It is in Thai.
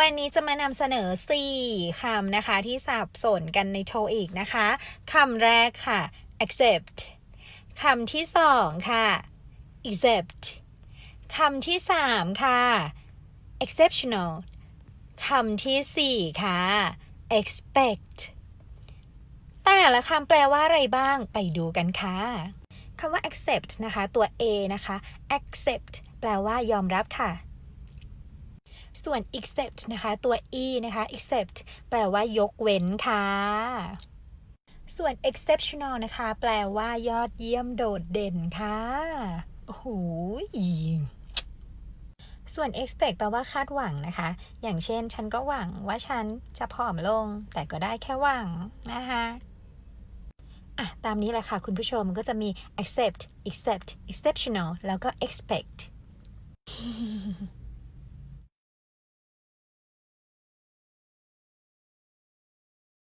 วันนี้จะมานำเสนอ 4คำนะคะที่สับสนกันในโทอีกนะคะคำแรกค่ะ accept คำที่สองค่ะ accept คำที่สามค่ะ exceptional คำที่สี่ค่ะ expect แต่ละคำแปลว่าอะไรบ้างไปดูกันค่ะคำว่า accept นะคะ ตัว a นะคะ accept แปลว่ายอมรับค่ะ ส่วน except นะคะ ตัว e นะคะ except แปลว่ายกเว้นค่ะ ส่วน exceptional นะคะ แปลว่ายอดเยี่ยมโดดเด่นค่ะโอ้โหยส่วน expect แปลว่าคาดหวังนะคะ อย่างเช่น ฉันก็หวังว่าฉันจะผอมลง แต่ก็ได้แค่หวังนะคะอะ ตามนี้แหละค่ะ คุณผู้ชมก็จะมี accept accept exceptional แล้วก็ expect